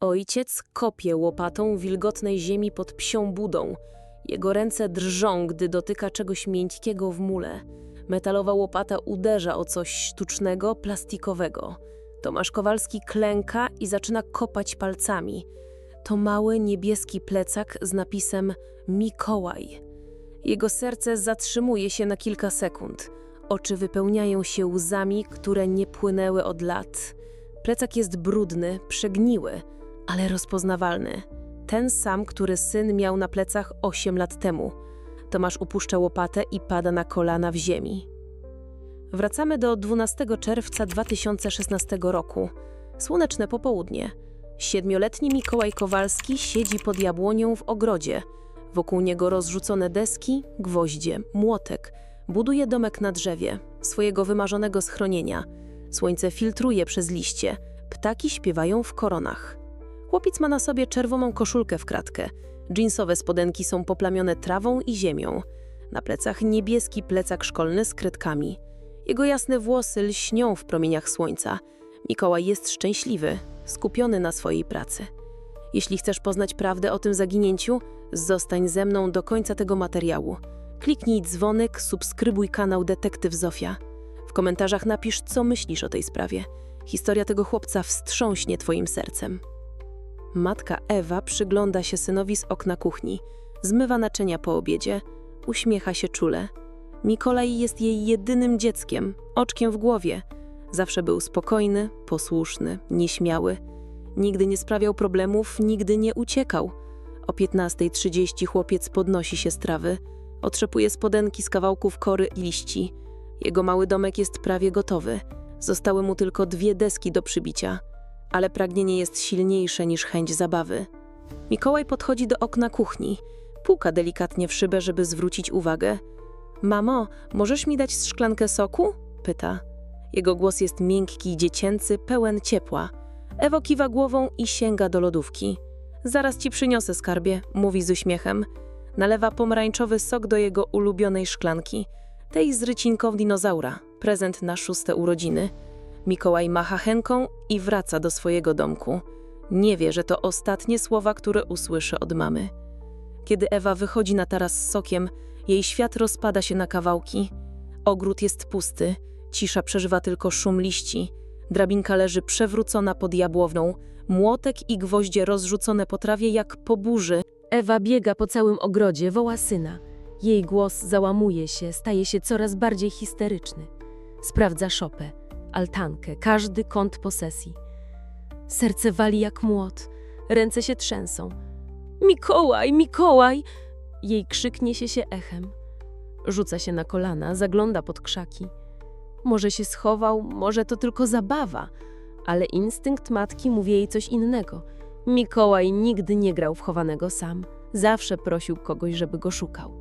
Ojciec kopie łopatą wilgotnej ziemi pod psią budą. Jego ręce drżą, gdy dotyka czegoś miękkiego w mule. Metalowa łopata uderza o coś sztucznego, plastikowego. Tomasz Kowalski klęka i zaczyna kopać palcami. To mały niebieski plecak z napisem Mikołaj. Jego serce zatrzymuje się na kilka sekund. Oczy wypełniają się łzami, które nie płynęły od lat. Plecak jest brudny, przegniły, ale rozpoznawalny. Ten sam, który syn miał na plecach 8 lat temu. Tomasz upuszcza łopatę i pada na kolana w ziemi. Wracamy do 12 czerwca 2016 roku. Słoneczne popołudnie. Siedmioletni Mikołaj Kowalski siedzi pod jabłonią w ogrodzie. Wokół niego rozrzucone deski, gwoździe, młotek. Buduje domek na drzewie, swojego wymarzonego schronienia. Słońce filtruje przez liście. Ptaki śpiewają w koronach. Chłopiec ma na sobie czerwoną koszulkę w kratkę. Jeansowe spodenki są poplamione trawą i ziemią. Na plecach niebieski plecak szkolny z kredkami. Jego jasne włosy lśnią w promieniach słońca. Mikołaj jest szczęśliwy, skupiony na swojej pracy. Jeśli chcesz poznać prawdę o tym zaginięciu, zostań ze mną do końca tego materiału. Kliknij dzwonek, subskrybuj kanał Detektyw Zofia. W komentarzach napisz, co myślisz o tej sprawie. Historia tego chłopca wstrząśnie twoim sercem. Matka Ewa przygląda się synowi z okna kuchni, zmywa naczynia po obiedzie, uśmiecha się czule. Mikolaj jest jej jedynym dzieckiem, oczkiem w głowie. Zawsze był spokojny, posłuszny, nieśmiały. Nigdy nie sprawiał problemów, nigdy nie uciekał. O 15.30 chłopiec podnosi się z trawy, otrzepuje spodenki z kawałków kory i liści. Jego mały domek jest prawie gotowy. Zostały mu tylko dwie deski do przybicia, ale pragnienie jest silniejsze niż chęć zabawy. Mikołaj podchodzi do okna kuchni, puka delikatnie w szybę, żeby zwrócić uwagę. Mamo, możesz mi dać szklankę soku? pyta. Jego głos jest miękki, dziecięcy, pełen ciepła. Ewo kiwa głową i sięga do lodówki. Zaraz ci przyniosę skarbie, mówi z uśmiechem. Nalewa pomarańczowy sok do jego ulubionej szklanki, tej z rycinką dinozaura, prezent na szóste urodziny. Mikołaj macha chęką i wraca do swojego domku. Nie wie, że to ostatnie słowa, które usłyszy od mamy. Kiedy Ewa wychodzi na taras z sokiem, jej świat rozpada się na kawałki. Ogród jest pusty, cisza przeżywa tylko szum liści. Drabinka leży przewrócona pod jabłowną, młotek i gwoździe rozrzucone po trawie jak po burzy. Ewa biega po całym ogrodzie, woła syna. Jej głos załamuje się, staje się coraz bardziej histeryczny. Sprawdza szopę, altankę, każdy kąt posesji. Serce wali jak młot, ręce się trzęsą. Mikołaj, Mikołaj! Jej krzyk niesie się echem. Rzuca się na kolana, zagląda pod krzaki. Może się schował, może to tylko zabawa, ale instynkt matki mówi jej coś innego. Mikołaj nigdy nie grał w chowanego sam, zawsze prosił kogoś, żeby go szukał.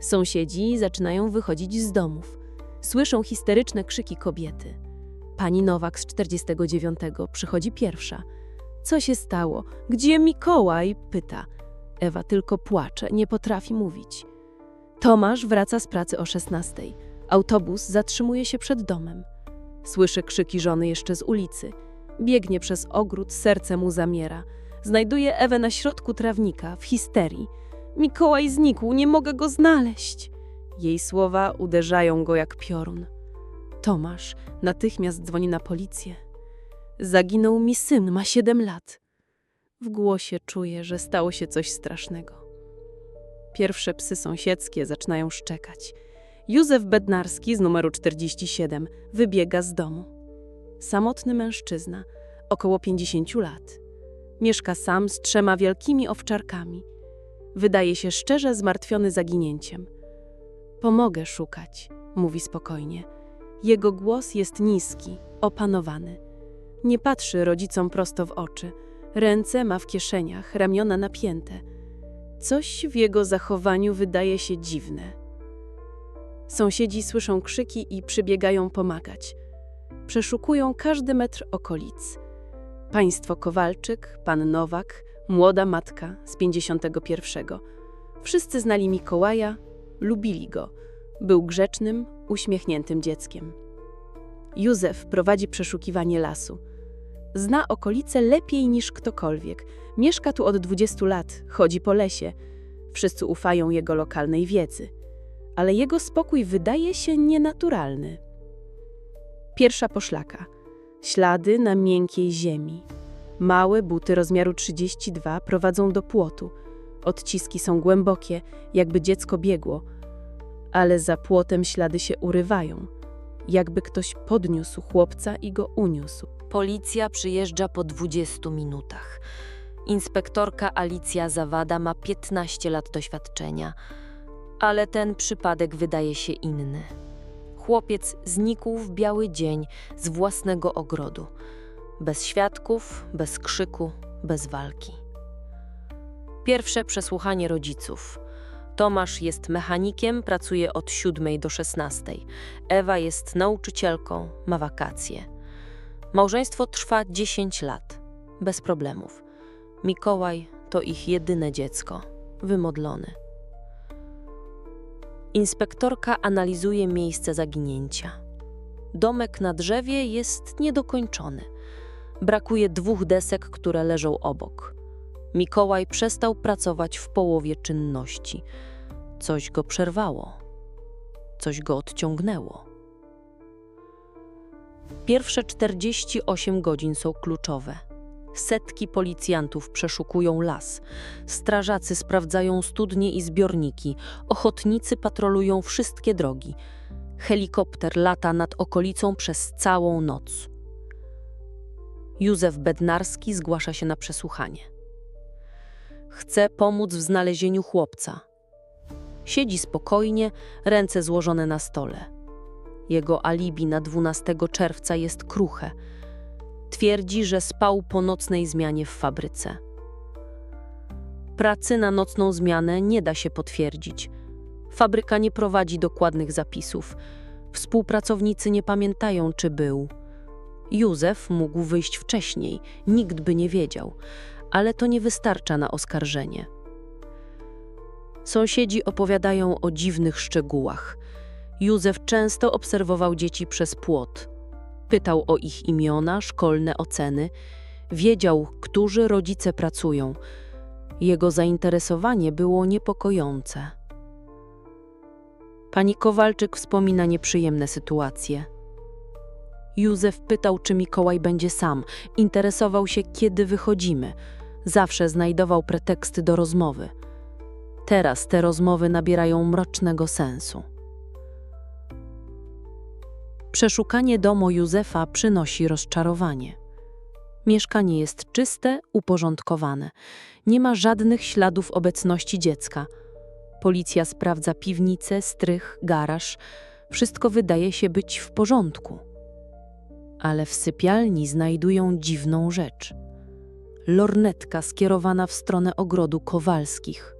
Sąsiedzi zaczynają wychodzić z domów. Słyszą histeryczne krzyki kobiety. Pani Nowak z 49 przychodzi pierwsza. Co się stało? Gdzie Mikołaj? pyta. Ewa tylko płacze, nie potrafi mówić. Tomasz wraca z pracy o 16. Autobus zatrzymuje się przed domem. Słyszy krzyki żony jeszcze z ulicy. Biegnie przez ogród, serce mu zamiera. Znajduje Ewę na środku trawnika, w histerii. Mikołaj znikł, nie mogę go znaleźć. Jej słowa uderzają go jak piorun. Tomasz natychmiast dzwoni na policję. Zaginął mi syn, ma siedem lat. W głosie czuje, że stało się coś strasznego. Pierwsze psy sąsiedzkie zaczynają szczekać. Józef Bednarski z numeru 47 wybiega z domu. Samotny mężczyzna, około 50 lat. Mieszka sam z trzema wielkimi owczarkami. Wydaje się szczerze zmartwiony zaginięciem. Pomogę szukać, mówi spokojnie. Jego głos jest niski, opanowany. Nie patrzy rodzicom prosto w oczy. Ręce ma w kieszeniach, ramiona napięte. Coś w jego zachowaniu wydaje się dziwne. Sąsiedzi słyszą krzyki i przybiegają pomagać. Przeszukują każdy metr okolic. Państwo Kowalczyk, pan Nowak, młoda matka z 51. Wszyscy znali Mikołaja, lubili go. Był grzecznym, uśmiechniętym dzieckiem. Józef prowadzi przeszukiwanie lasu. Zna okolice lepiej niż ktokolwiek. Mieszka tu od 20 lat, chodzi po lesie. Wszyscy ufają jego lokalnej wiedzy. Ale jego spokój wydaje się nienaturalny. Pierwsza poszlaka. Ślady na miękkiej ziemi. Małe buty rozmiaru 32 prowadzą do płotu. Odciski są głębokie, jakby dziecko biegło, ale za płotem ślady się urywają, jakby ktoś podniósł chłopca i go uniósł. Policja przyjeżdża po 20 minutach. Inspektorka Alicja Zawada ma 15 lat doświadczenia, ale ten przypadek wydaje się inny. Chłopiec znikł w biały dzień z własnego ogrodu. Bez świadków, bez krzyku, bez walki. Pierwsze przesłuchanie rodziców. Tomasz jest mechanikiem, pracuje od 7 do 16. Ewa jest nauczycielką, ma wakacje. Małżeństwo trwa 10 lat, bez problemów. Mikołaj to ich jedyne dziecko, wymodlony. Inspektorka analizuje miejsce zaginięcia. Domek na drzewie jest niedokończony. Brakuje dwóch desek, które leżą obok. Mikołaj przestał pracować w połowie czynności. Coś go przerwało. Coś go odciągnęło. Pierwsze 48 godzin są kluczowe. Setki policjantów przeszukują las. Strażacy sprawdzają studnie i zbiorniki. Ochotnicy patrolują wszystkie drogi. Helikopter lata nad okolicą przez całą noc. Józef Bednarski zgłasza się na przesłuchanie. Chce pomóc w znalezieniu chłopca. Siedzi spokojnie, ręce złożone na stole. Jego alibi na 12 czerwca jest kruche. Twierdzi, że spał po nocnej zmianie w fabryce. Pracy na nocną zmianę nie da się potwierdzić. Fabryka nie prowadzi dokładnych zapisów. Współpracownicy nie pamiętają, czy był. Józef mógł wyjść wcześniej, nikt by nie wiedział, ale to nie wystarcza na oskarżenie. Sąsiedzi opowiadają o dziwnych szczegółach. Józef często obserwował dzieci przez płot. Pytał o ich imiona, szkolne oceny. Wiedział, którzy rodzice pracują. Jego zainteresowanie było niepokojące. Pani Kowalczyk wspomina nieprzyjemne sytuacje. Józef pytał, czy Mikołaj będzie sam. Interesował się, kiedy wychodzimy. Zawsze znajdował preteksty do rozmowy. Teraz te rozmowy nabierają mrocznego sensu. Przeszukanie domu Józefa przynosi rozczarowanie. Mieszkanie jest czyste, uporządkowane. Nie ma żadnych śladów obecności dziecka. Policja sprawdza piwnicę, strych, garaż. Wszystko wydaje się być w porządku. Ale w sypialni znajdują dziwną rzecz. Lornetka skierowana w stronę ogrodu Kowalskich.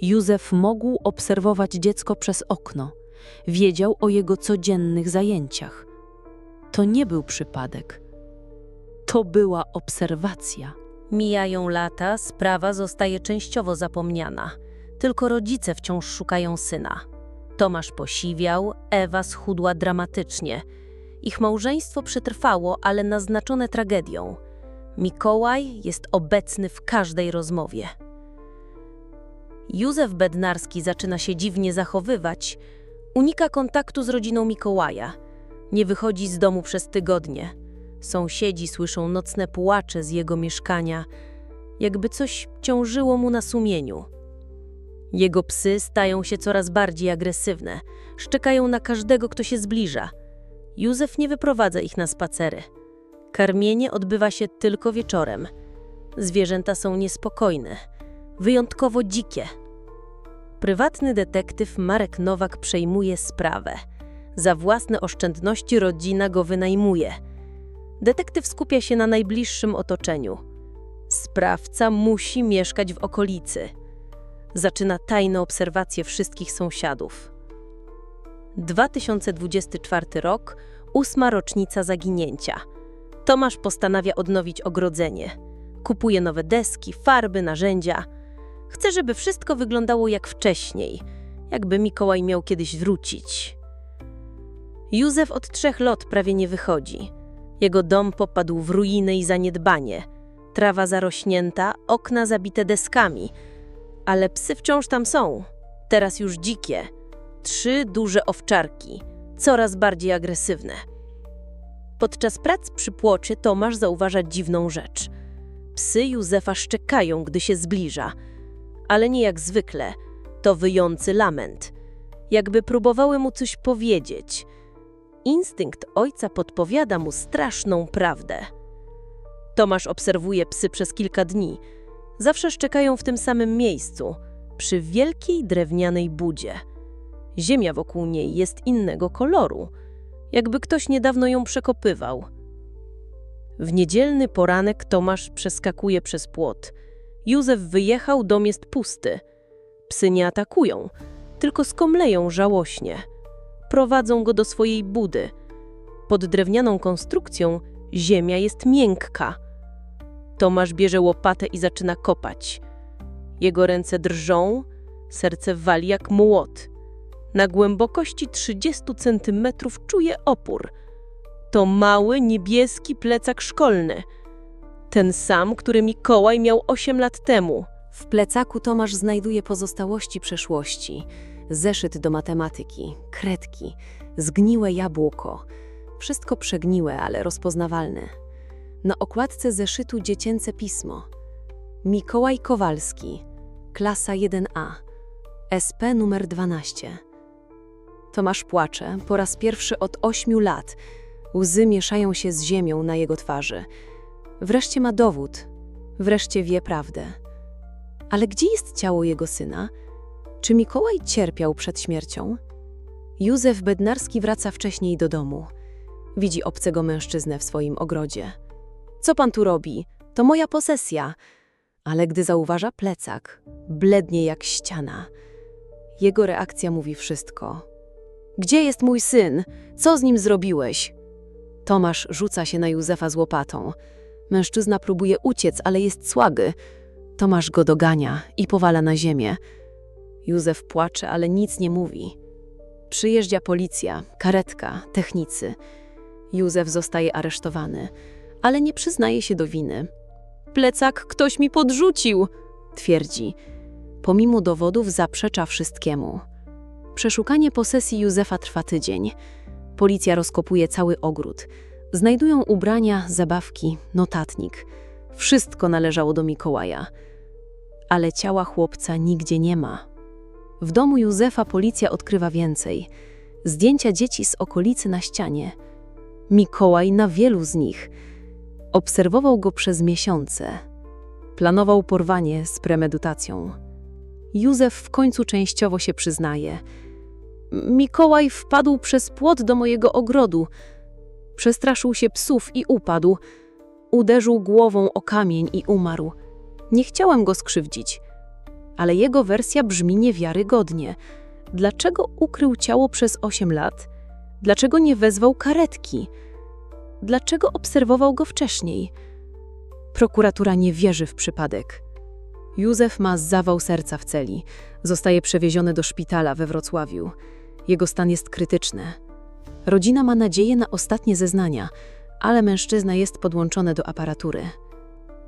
Józef mógł obserwować dziecko przez okno. Wiedział o jego codziennych zajęciach. To nie był przypadek. To była obserwacja. Mijają lata, sprawa zostaje częściowo zapomniana. Tylko rodzice wciąż szukają syna. Tomasz posiwiał, Ewa schudła dramatycznie. Ich małżeństwo przetrwało, ale naznaczone tragedią. Mikołaj jest obecny w każdej rozmowie. Józef Bednarski zaczyna się dziwnie zachowywać. Unika kontaktu z rodziną Mikołaja. Nie wychodzi z domu przez tygodnie. Sąsiedzi słyszą nocne płacze z jego mieszkania, jakby coś ciążyło mu na sumieniu. Jego psy stają się coraz bardziej agresywne, szczekają na każdego, kto się zbliża. Józef nie wyprowadza ich na spacery. Karmienie odbywa się tylko wieczorem. Zwierzęta są niespokojne, wyjątkowo dzikie. Prywatny detektyw Marek Nowak przejmuje sprawę. Za własne oszczędności rodzina go wynajmuje. Detektyw skupia się na najbliższym otoczeniu. Sprawca musi mieszkać w okolicy. Zaczyna tajne obserwacje wszystkich sąsiadów. 2024 rok, ósma rocznica zaginięcia. Tomasz postanawia odnowić ogrodzenie. Kupuje nowe deski, farby, narzędzia. Chce, żeby wszystko wyglądało jak wcześniej, jakby Mikołaj miał kiedyś wrócić. Józef od trzech lat prawie nie wychodzi. Jego dom popadł w ruiny i zaniedbanie. Trawa zarośnięta, okna zabite deskami. Ale psy wciąż tam są. Teraz już dzikie. Trzy duże owczarki, coraz bardziej agresywne. Podczas prac przy płocie Tomasz zauważa dziwną rzecz. Psy Józefa szczekają, gdy się zbliża. Ale nie jak zwykle. To wyjący lament. Jakby próbowały mu coś powiedzieć. Instynkt ojca podpowiada mu straszną prawdę. Tomasz obserwuje psy przez kilka dni. Zawsze szczekają w tym samym miejscu, przy wielkiej drewnianej budzie. Ziemia wokół niej jest innego koloru, jakby ktoś niedawno ją przekopywał. W niedzielny poranek Tomasz przeskakuje przez płot. Józef wyjechał, dom jest pusty. Psy nie atakują, tylko skomleją żałośnie. Prowadzą go do swojej budy. Pod drewnianą konstrukcją ziemia jest miękka. Tomasz bierze łopatę i zaczyna kopać. Jego ręce drżą, serce wali jak młot. Na głębokości 30 centymetrów czuje opór. To mały, niebieski plecak szkolny. Ten sam, który Mikołaj miał 8 lat temu. W plecaku Tomasz znajduje pozostałości przeszłości. Zeszyt do matematyki, kredki, zgniłe jabłko. Wszystko przegniłe, ale rozpoznawalne. Na okładce zeszytu dziecięce pismo. Mikołaj Kowalski, klasa 1A, SP numer 12. Tomasz płacze po raz pierwszy od ośmiu lat. Łzy mieszają się z ziemią na jego twarzy. Wreszcie ma dowód. Wreszcie wie prawdę. Ale gdzie jest ciało jego syna? Czy Mikołaj cierpiał przed śmiercią? Józef Bednarski wraca wcześniej do domu. Widzi obcego mężczyznę w swoim ogrodzie. Co pan tu robi? To moja posesja. Ale gdy zauważa plecak, blednie jak ściana. Jego reakcja mówi wszystko. Gdzie jest mój syn? Co z nim zrobiłeś? Tomasz rzuca się na Józefa z łopatą. Mężczyzna próbuje uciec, ale jest słaby. Tomasz go dogania i powala na ziemię. Józef płacze, ale nic nie mówi. Przyjeżdża policja, karetka, technicy. Józef zostaje aresztowany, ale nie przyznaje się do winy. Plecak ktoś mi podrzucił, twierdzi. Pomimo dowodów zaprzecza wszystkiemu. Przeszukanie posesji Józefa trwa tydzień. Policja rozkopuje cały ogród. Znajdują ubrania, zabawki, notatnik. Wszystko należało do Mikołaja. Ale ciała chłopca nigdzie nie ma. W domu Józefa policja odkrywa więcej. Zdjęcia dzieci z okolicy na ścianie. Mikołaj na wielu z nich. Obserwował go przez miesiące. Planował porwanie z premedytacją. Józef w końcu częściowo się przyznaje. Mikołaj wpadł przez płot do mojego ogrodu. Przestraszył się psów i upadł. Uderzył głową o kamień i umarł. Nie chciałem go skrzywdzić. Ale jego wersja brzmi niewiarygodnie. Dlaczego ukrył ciało przez 8 lat? Dlaczego nie wezwał karetki? Dlaczego obserwował go wcześniej? Prokuratura nie wierzy w przypadek. Józef ma zawał serca w celi. Zostaje przewieziony do szpitala we Wrocławiu. Jego stan jest krytyczny. Rodzina ma nadzieję na ostatnie zeznania, ale mężczyzna jest podłączony do aparatury.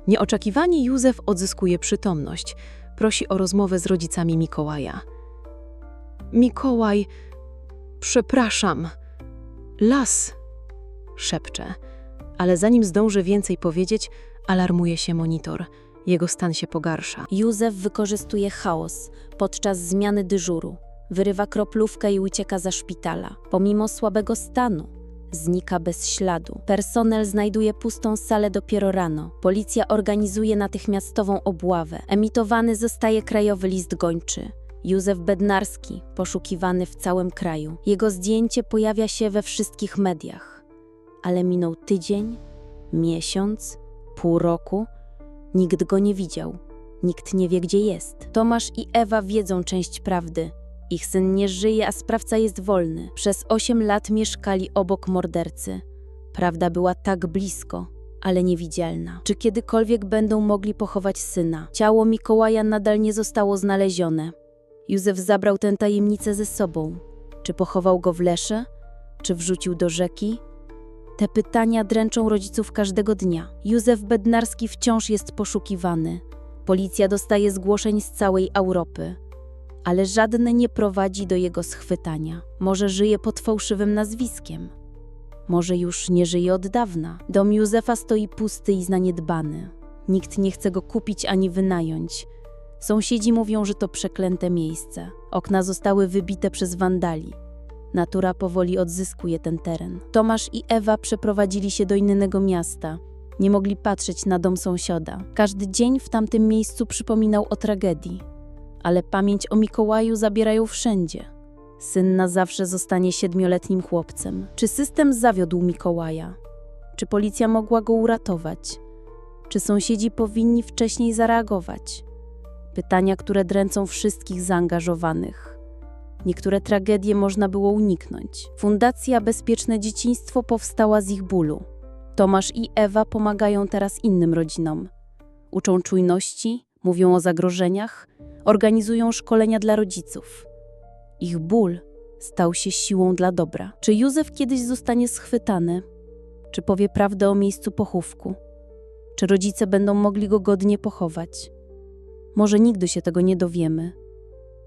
Nieoczekiwanie Józef odzyskuje przytomność. Prosi o rozmowę z rodzicami Mikołaja. Mikołaj, przepraszam. Las, szepcze. Ale zanim zdąży więcej powiedzieć, alarmuje się monitor. Jego stan się pogarsza. Józef wykorzystuje chaos podczas zmiany dyżuru. Wyrywa kroplówkę i ucieka za szpitala. Pomimo słabego stanu, znika bez śladu. Personel znajduje pustą salę dopiero rano. Policja organizuje natychmiastową obławę. Emitowany zostaje krajowy list gończy. Józef Bednarski, poszukiwany w całym kraju. Jego zdjęcie pojawia się we wszystkich mediach. Ale minął tydzień, miesiąc, pół roku. Nikt go nie widział. Nikt nie wie, gdzie jest. Tomasz i Ewa wiedzą część prawdy. Ich syn nie żyje, a sprawca jest wolny. Przez osiem lat mieszkali obok mordercy. Prawda była tak blisko, ale niewidzialna. Czy kiedykolwiek będą mogli pochować syna? Ciało Mikołaja nadal nie zostało znalezione. Józef zabrał tę tajemnicę ze sobą. Czy pochował go w lesze? Czy wrzucił do rzeki? Te pytania dręczą rodziców każdego dnia. Józef Bednarski wciąż jest poszukiwany. Policja dostaje zgłoszeń z całej Europy, ale żadne nie prowadzi do jego schwytania. Może żyje pod fałszywym nazwiskiem. Może już nie żyje od dawna. Dom Józefa stoi pusty i zaniedbany. Nikt nie chce go kupić ani wynająć. Sąsiedzi mówią, że to przeklęte miejsce. Okna zostały wybite przez wandali. Natura powoli odzyskuje ten teren. Tomasz i Ewa przeprowadzili się do innego miasta. Nie mogli patrzeć na dom sąsiada. Każdy dzień w tamtym miejscu przypominał o tragedii. Ale pamięć o Mikołaju zabierają wszędzie. Syn na zawsze zostanie siedmioletnim chłopcem. Czy system zawiódł Mikołaja? Czy policja mogła go uratować? Czy sąsiedzi powinni wcześniej zareagować? Pytania, które dręcą wszystkich zaangażowanych. Niektóre tragedie można było uniknąć. Fundacja Bezpieczne Dzieciństwo powstała z ich bólu. Tomasz i Ewa pomagają teraz innym rodzinom. Uczą czujności, mówią o zagrożeniach, organizują szkolenia dla rodziców. Ich ból stał się siłą dla dobra. Czy Józef kiedyś zostanie schwytany? Czy powie prawdę o miejscu pochówku? Czy rodzice będą mogli go godnie pochować? Może nigdy się tego nie dowiemy.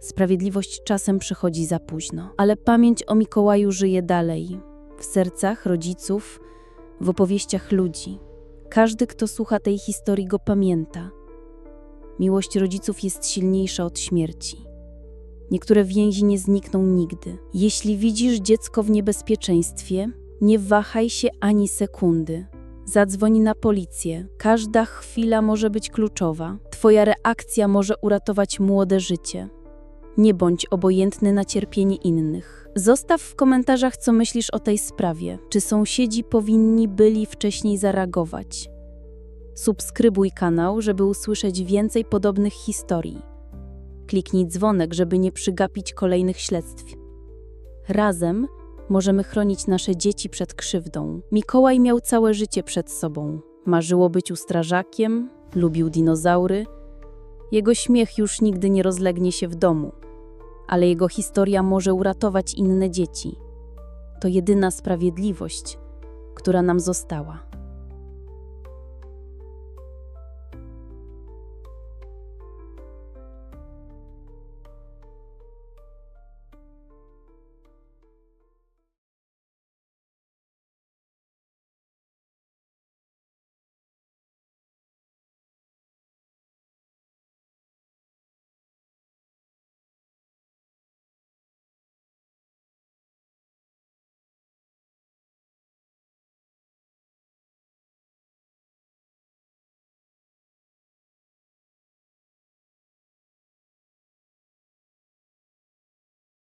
Sprawiedliwość czasem przychodzi za późno, ale pamięć o Mikołaju żyje dalej w sercach rodziców, w opowieściach ludzi. Każdy, kto słucha tej historii, go pamięta. Miłość rodziców jest silniejsza od śmierci. Niektóre więzi nie znikną nigdy. Jeśli widzisz dziecko w niebezpieczeństwie, nie wahaj się ani sekundy. Zadzwoń na policję. Każda chwila może być kluczowa. Twoja reakcja może uratować młode życie. Nie bądź obojętny na cierpienie innych. Zostaw w komentarzach, co myślisz o tej sprawie. Czy sąsiedzi powinni byli wcześniej zareagować? Subskrybuj kanał, żeby usłyszeć więcej podobnych historii. Kliknij dzwonek, żeby nie przygapić kolejnych śledztw. Razem możemy chronić nasze dzieci przed krzywdą. Mikołaj miał całe życie przed sobą. Marzyło być strażakiem, lubił dinozaury. Jego śmiech już nigdy nie rozlegnie się w domu, ale jego historia może uratować inne dzieci. To jedyna sprawiedliwość, która nam została.